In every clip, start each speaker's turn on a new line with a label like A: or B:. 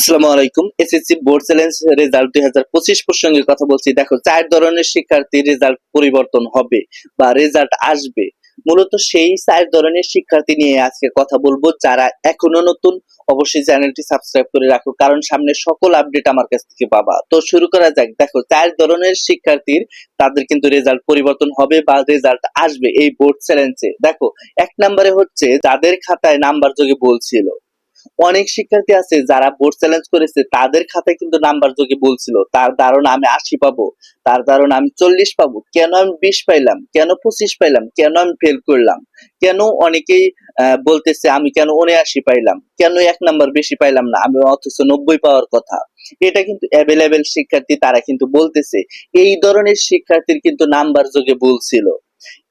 A: আসসালামু আলাইকুম। SSC board challenge result দুই হাজার পঁচিশ প্রসঙ্গে কথা বলছি। দেখো, চার ধরনের শিক্ষার্থী রেজাল্ট পরিবর্তন হবে বা রেজাল্ট আসবে। মূলত সেই চার ধরনের শিক্ষার্থী নিয়ে আজকে কথা বলব। যারা এখনও নতুন, অবশ্যই চ্যানেলটি সাবস্ক্রাইব করে রাখো, কারণ সামনে সকল আপডেট আমার কাছ থেকে পাবা। তো শুরু করা যাক। দেখো, চার ধরনের শিক্ষার্থীর তাদের কিন্তু রেজাল্ট পরিবর্তন হবে বা রেজাল্ট আসবে এই বোর্ড চ্যালেঞ্জে। দেখো, এক নম্বরে হচ্ছে, যাদের খাতায় নাম্বার যোগে বলছিল অনেক শিক্ষার্থী আছে যারা বোর্ড চ্যালেঞ্জ করেছে, তাদের খাতায় কিন্তু নাম্বার যোগে বলছিল তার ধারণা আমি আশি পাবো, তার ধারণা আমি চল্লিশ পাবো। কেন আমি বিশ পাইলাম? কেন পঁচিশ পাইলাম? কেন আমি ফেল করলাম? কেন অনেকেই বলতেছে আমি কেন উনআশি পাইলাম? কেন এক নাম্বার বেশি পাইলাম না? আমি অথচ নব্বই পাওয়ার কথা। এটা কিন্তু অ্যাভেলেবেল শিক্ষার্থী, তারা কিন্তু বলতেছে, এই ধরনের শিক্ষার্থীর কিন্তু নাম্বার যোগে বলছিল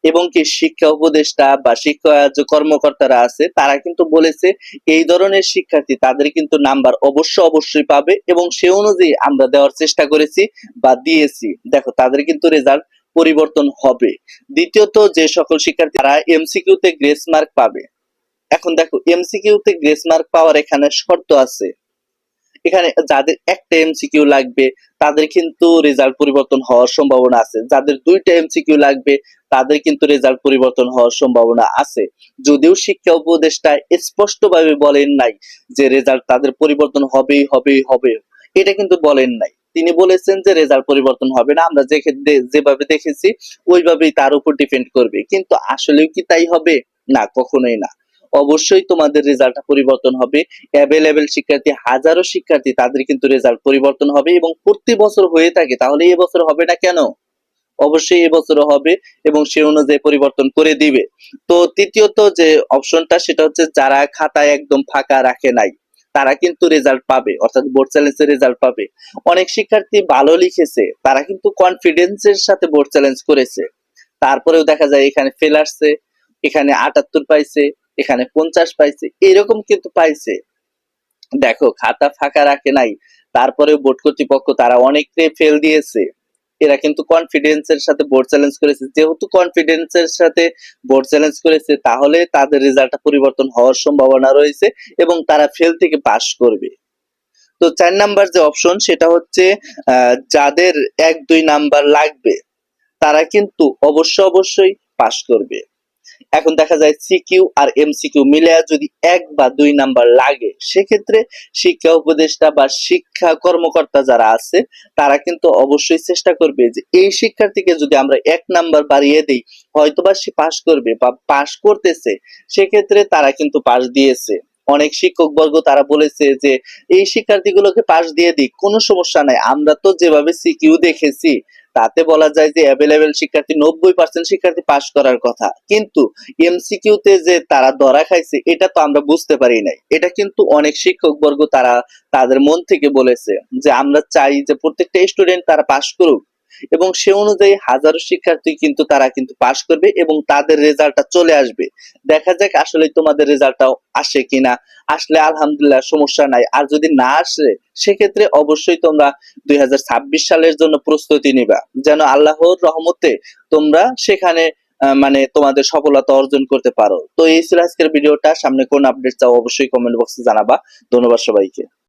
A: এবং কি শিক্ষা উপদেষ্টা বা শিক্ষা যে কর্মকর্তারা আছে, তারা কিন্তু বলেছে এই ধরনের শিক্ষার্থী তাদের কিন্তু নাম্বার অবশ্য অবশ্যই পাবে এবং সে অনুযায়ী আমরা দেওয়ার চেষ্টা করেছি বা দিয়েছি। দেখো, তাদের কিন্তু রেজাল্ট পরিবর্তন হবে। দ্বিতীয়ত, যে সকল শিক্ষার্থী, তারা এমসিকিউ তে গ্রেস মার্ক পাবে। এখন দেখো এমসিকিউ তে গ্রেস মার্ক পাওয়ার এখানে শর্ত আছে। এখানে যাদের একটা এমসিকিউ লাগবে, তাদের কিন্তু রেজাল্ট পরিবর্তন হওয়ার সম্ভাবনা আছে। যাদের দুইটা এমসিকিউ লাগবে, তাদের কিন্তু রেজাল্ট পরিবর্তন হওয়ার সম্ভাবনা আছে। যদিও শিক্ষা উপদেষ্টা স্পষ্টভাবে বলেন নাই যে রেজাল্ট তাদের পরিবর্তন হবেই হবেই হবে এটা কিন্তু বলেন নাই। তিনি বলেছেন যে রেজাল্ট পরিবর্তন হবে না। আমরা যেভাবে দেখেছি, ওইভাবেই তার উপর ডিপেন্ড করবে। কিন্তু আসলেও কি তাই হবে? না, কখনোই না। অবশ্যই তোমাদের রেজাল্টটা পরিবর্তন হবে। অ্যাভেলেবেল শিক্ষার্থী, হাজারো শিক্ষার্থী, তাদের কিন্তু রেজাল্ট পরিবর্তন হবে এবং প্রতি বছর হয়ে থাকে। তাহলে এবছর হবে না কেন? অবশ্যই এবছরও হবে এবং সে অনুযায়ী পরিবর্তন করে দিবে। তো তৃতীয়ত যে অপশনটা সেটা হচ্ছে যারা খাতায় একদম ফাঁকা রাখে নাই, তারা কিন্তু রেজাল্ট পাবে। অর্থাৎ বোর্ড চ্যালেঞ্জের রেজাল্ট পাবে। অনেক শিক্ষার্থী ভালো লিখেছে, তারা কিন্তু কনফিডেন্সের সাথে বোর্ড চ্যালেঞ্জ করেছে। তারপরেও দেখা যায় এখানে ফেল আসছে, এখানে আটাত্তর পাইছে এখানে পঞ্চাশ পাইছে, এরকম কিন্তু পাইছে। দেখো, খাতা ফাঁকা রাখে নাই তারপরে বোর্ড কর্তৃপক্ষ তারা অনেককে ফেল দিয়েছে। এরা কিন্তু কনফিডেন্সের সাথে বোর্ড চ্যালেঞ্জ করেছে। যেহেতু কনফিডেন্সের সাথে বোর্ড চ্যালেঞ্জ করেছে, তাহলে তাদের রেজাল্টটা পরিবর্তন হওয়ার সম্ভাবনা রয়েছে এবং তারা ফেল থেকে পাশ করবে। তো চার নাম্বার যে অপশন সেটা হচ্ছে যাদের এক দুই নাম্বার লাগবে, তারা কিন্তু অবশ্য অবশ্যই পাশ করবে। এখন দেখা যায় সিকিউ আর এমসিকিউ মিলে যদি এক বা দুই নাম্বার লাগে, সেক্ষেত্রে শিক্ষা উপদেষ্টা বা শিক্ষা কর্মকর্তা যারা আছে, তারা কিন্তু অবশ্যই চেষ্টা করবে যে এই শিক্ষার্থীকে যদি আমরা এক নাম্বার বাড়িয়ে দিই, হয়তোবা সে পাশ করবে বা পাশ করতেছে, সেক্ষেত্রে তারা কিন্তু পাশ দিয়েছে। অনেক শিক্ষক বর্গ তারা বলেছে যে, এই শিক্ষার্থীগুলোকে পাশ দিয়ে দিই, কোনো সমস্যা নাই, আমরা তো যেভাবে সিকিউ দেখেছি তাতে বলা যায় যে অ্যাভেলেবেল শিক্ষার্থী নব্বই পার্সেন্ট শিক্ষার্থী পাশ করার কথা। কিন্তু এমসিকিউ তে যে তারা ধরা খাইছে, এটা তো আমরা বুঝতে পারি নাই। এটা কিন্তু অনেক শিক্ষক বর্গ তারা তাদের মন থেকে বলেছে যে আমরা চাই যে প্রত্যেকটা স্টুডেন্ট তারা পাশ করুক। এবং সে অনুযায়ী হাজারো শিক্ষার্থী কিন্তু তারা কিন্তু পাশ করবে এবং তাদের রেজাল্টটা চলে আসবে। দেখা যাক আসলে তোমাদের রেজাল্টটা আসে কিনা। আসলে আলহামদুলিল্লাহ সমস্যা নাই। আর যদি না আসে, সেক্ষেত্রে অবশ্যই তোমরা দুই হাজার ছাব্বিশ সালের জন্য প্রস্তুতি নিবা। যেন আল্লাহর রহমতে তোমরা সেখানে মানে তোমাদের সফলতা অর্জন করতে পারো। তো এই ছিল আজকের ভিডিওটা। সামনে কোন আপডেট চাও অবশ্যই কমেন্ট বক্সে জানাবা। ধন্যবাদ সবাইকে।